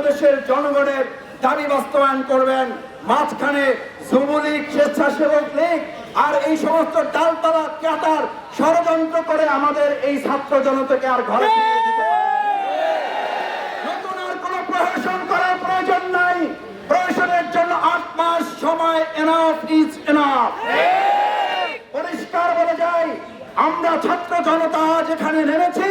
বাংলাদেশের জনগণের দাবি বাস্তবায়ন করবেন। মাঝখানে যুবলীগ, স্বেচ্ছাসেবক লীগ আর এই সমস্ত ডালপালা ক্যাটার ষড়যন্ত্র করে আমাদের এই ছাত্র জনতাকে আর ঘরে। নতুন আর কোনো প্রহসন করার প্রয়োজন নাই। প্রহসনের জন্য আট মাস সময় এনাফ ইজ এনাফ পরিষ্কার বলে যাই, আমরা ছাত্র জনতা যেখানে নেমেছি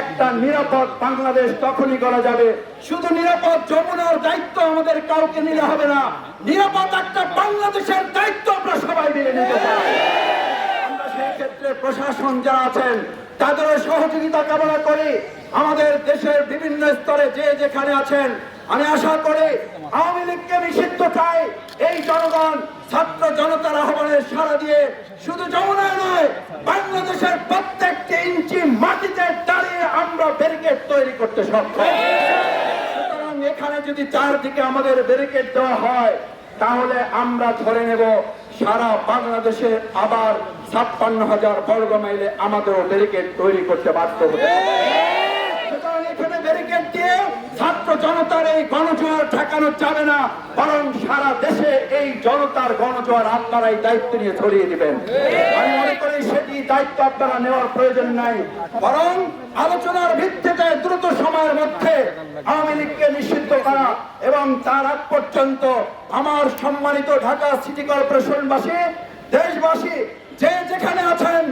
একটা নিরাপদ বাংলাদেশ তখনই করা যাবে। শুধু নিরাপদ যমুনার দায়িত্ব আমাদের কাউকে নিলে হবে না। নিরাপদ একটা বাংলাদেশের দায়িত্ব আমরা সবাই মিলে নিতে চাই। প্রশাসন যারা আছেন, তাদেরও সহযোগিতা কামনা করি। আমাদের দেশের বিভিন্ন স্তরে যে যেখানে আছেন, আমি আশা করি আওয়ামী লীগকে নিষিদ্ধ চাই। এই জনগণ ছাত্র জনতার আহ্বানের সাড়া দিয়ে শুধু যমুনায় নয় ব্যারিকেড তৈরি করতে সক্ষম সুতরাং এখানে যদি চারদিকে আমাদের ব্যারিকেড দেওয়া হয়, তাহলে আমরা ধরে নেব সারা বাংলাদেশে আবার ছাপ্পান্ন হাজার বর্গ মাইলে আমাদেরও ব্যারিকেড তৈরি করতে বাধ্য হবে। ছাত্র জনতার এই গণজোয়ার যাবে না, বরং সারা দেশে এই জনতার গণজোয়ার আপনারাই দায়িত্ব নিয়ে ছড়িয়ে দিবেন আমি মনে করি দায়িত্ব আপনারা নেওয়ার প্রয়োজন নাই। বরং আলোচনার ভিত্তিতে দ্রুত সময়ের মধ্যে আওয়ামী লীগকে নিষিদ্ধ করা এবং তার আগ পর্যন্ত আমার সম্মানিত ঢাকা সিটি কর্পোরেশনবাসী, দেশবাসী, যে যেখানে আছেন,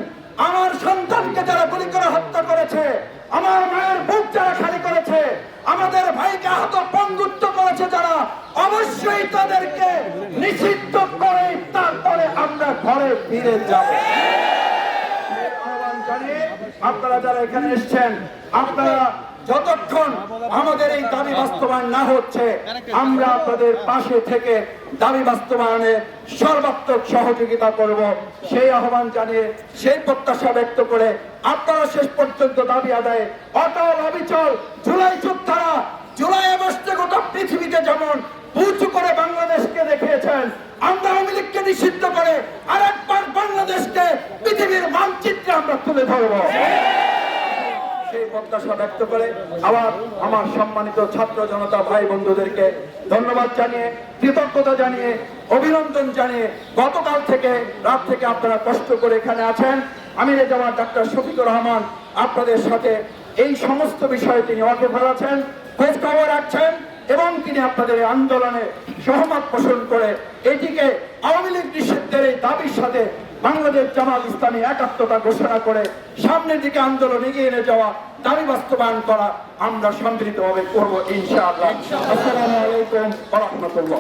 আমার সন্তানকে যারা গুলি করে হত্যা করেছে, আমার মায়ের বুক যারা খালি করেছে, আমাদের ভাইকে আহত পঙ্গুত্ব করেছে যারা, অবশ্যই তাদেরকে নিষিদ্ধ করে তারপরে আমরা ঘরে ফিরে যাব। আপনারা যারা এখানে এসছেন, আপনারা যতক্ষণ আমাদের এই দাবি বাস্তবায়ন না হচ্ছে, আমরা আপনাদের পাশে থেকে দাবি বাস্তবায়নে সর্বাত্মক সহযোগিতা করব। সেই আহ্বান জানিয়ে সেই প্রত্যাশা ব্যক্ত করে আপনারা শেষ পর্যন্ত দাবি আদায়ে অটল অবিচল জুলাই যোদ্ধারা জুলাই আগস্টে গোটা পৃথিবীতে যেমন উঁচু করে বাংলাদেশকে দেখিয়েছেন আমরা আওয়ামী লীগকে নিষিদ্ধ করে আরেকবার বাংলাদেশকে পৃথিবীর মানচিত্রে আমরা তুলে ধরবো সেই প্রত্যাশা ব্যক্ত করে আবার আমার সম্মানিত ছাত্র জনতা ভাই বন্ধুদেরকে ধন্যবাদ জানিয়ে, কৃতজ্ঞতা জানিয়ে, অভিনন্দন জানিয়ে গতকাল থেকে, রাত থেকে আপনারা কষ্ট করে এখানে আছেন। আমি জামাত ডাক্তার শফিকুর রহমান আপনাদের সাথে এই সমস্ত বিষয়ে তিনি অগ্রসর আছেন, খোঁজ খবর রাখছেন এবং তিনি আপনাদের আন্দোলনে সহমত পোষণ করে এটিকে আওয়ামী লীগ নিষিদ্ধের এই দাবির সাথে বাংলাদেশ জামাত ইসলামী একাত্মতা ঘোষণা করে সামনের দিকে আন্দোলন এগিয়ে নিয়ে যাওয়া দাবি বাস্তবায়ন করা আমরা সম্মিলিতভাবে করব ইনশাআল্লাহ। আসসালামু আলাইকুম রাহমাতুল্লাহ।